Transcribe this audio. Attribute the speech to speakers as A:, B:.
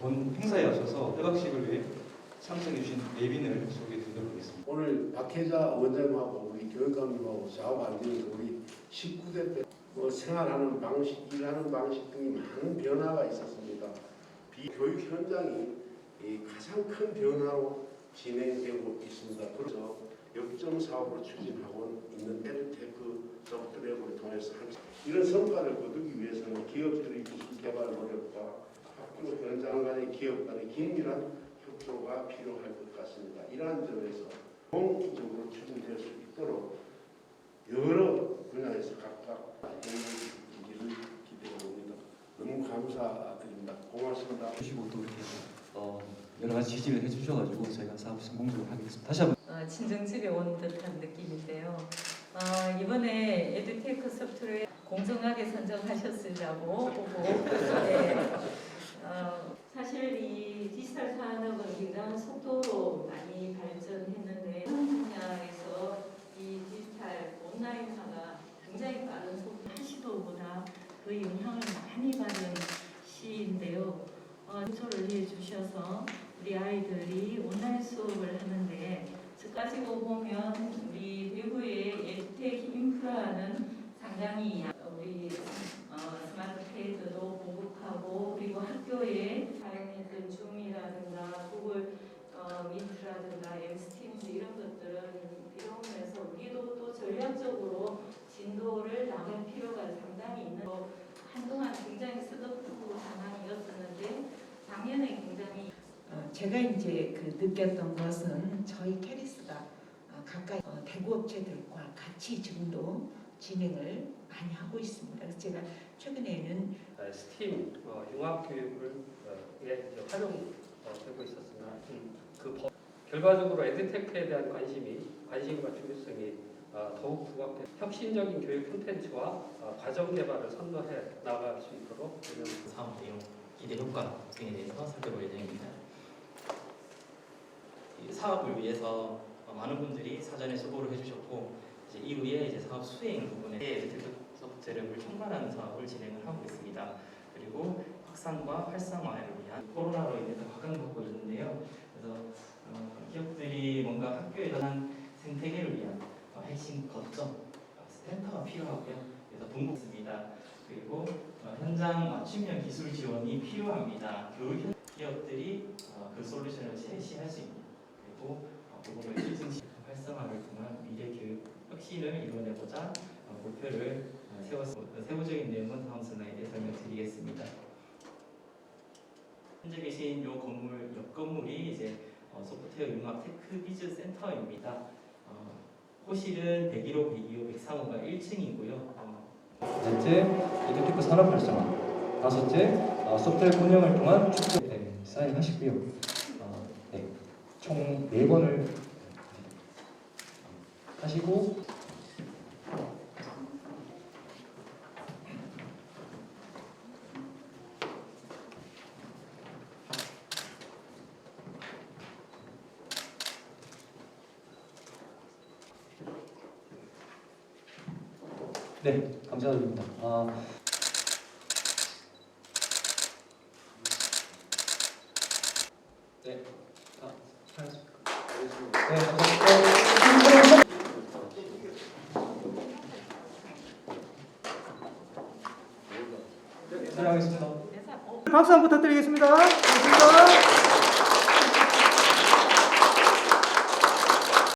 A: 본 행사에 앞서서 회박식을 위해 참석해 주신 예빈을 소개해 드리도록 하겠습니다.
B: 오늘 박혜자 원장님하고 우리 교육감님하고 사업 안되는 우리 19대 때 뭐 생활하는 방식, 일하는 방식 등이 많은 변화가 있었습니다. 비교육 현장이 가장 큰 변화로 진행되고 있습니다. 그래서 역점 사업으로 추진하고 있는 엘테크 서브트랩을 통해서 이런 성과를 거두기 위해서는 기업들의 기술 개발 노력과 현장 간의 기업 간의 긴밀한 협조가 필요할 것 같습니다. 이러한 점에서 공적으로 추진될 수 있도록 여러 분야에서 각각 행동기를 기대해 봅니다. 너무 감사드립니다. 고맙습니다.
C: 주시고 또 이렇게 어, 여러 가지 지지를 해주셔가지고 저희가 사업 성공적으로 하게 됐습니다. 다시 한번
D: 어, 친정집에 온 듯한 느낌인데요. 어, 이번에 에듀테크 소프트웨어 공정하게 선정하셨으라고 보고 네. 어, 사실 이 디지털 산업은 굉장한 속도로 많이 발전했는데 한 분야에서 이 디지털 온라인화가 굉장히 빠른 속도 한 시도보다 그 영향을 많이 받은 시인데요. 어, 조를 해주셔서 우리 아이들이 온라인 수업을 하는데 저 가지고 보면 우리 대구의 에듀텍 인프라는 상당히 야- 우리 어, 스마트 패드도 보급 하고 그리고 학교에 사용했던 줌이라든가 구글 어, 미트라든가 엠스팀즈 이런 것들은 이용해서 우리도 또 전략적으로 진도를 나갈 필요가 상당히 있는 거 한동안 굉장히 서글프고 상황이었었는데 작년에 굉장히
E: 어, 제가 이제 그 느꼈던 것은 저희 캐리스가 어, 가까이 어, 대구 업체들과 같이 지금도 진행을 많이 하고 있습니다. 제가 최근에는
F: 어, 스 팀 어, 융합 교육을 어, 예, 활용되고 있었으나 음, 그 법- 결과적으로 에듀테크에 대한 관심이 관심과 중요성이 어, 더욱 부각된 혁신적인 교육 콘텐츠와 어, 과정 개발을 선도해 나갈 수 있도록
G: 사업 내용, 기대 효과 등에 대해서 살펴볼 예정입니다. 이 사업을 위해서 어, 많은 분들이 사전에 수고를 해주셨고 이제 이후에 이제 사업 수행 부분에 에듀테크 소프트웨어를 총괄하는 사업을 진행을 하고 있습니다. 그리고 확산과 활성화를 위한 코로나로 인해서 각광받고 있는데요. 그래서 어, 기업들이 뭔가 학교에 대한 생태계를 위한 어, 핵심 거점 어, 센터가 필요하고요. 그래서 분국습니다. 그리고 어, 현장 맞춤형 기술 지원이 필요합니다. 교육 현- 기업들이 어, 그 솔루션을 제시할 수 있는 그리고 어, 부분을 실증시 활성화를 통한 미래 교육 혁신을 이뤄내고자 어, 목표를 어, 세웠습니다. 세부적인 내용은 다음 슬라이드에 설명드리겠습니다. 현재 계신 이 건물 옆 건물이 이제 어, 소프트웨어 융합 테크 비즈 센터입니다. 어, 호실은 101호, 102호, 103호가 1층이고요. 어,
C: 넷째 에듀테크 산업 활성화 다섯째 어, 소프트웨어 운영을 통한 축소 네, 사인하시고요. 어, 네, 총네 번을 하시고 네, 감사드립니다. 아, 네, 아. 네, 감사합니다. 네,
H: 박수 한번 부탁드리겠습니다. 고맙습니다.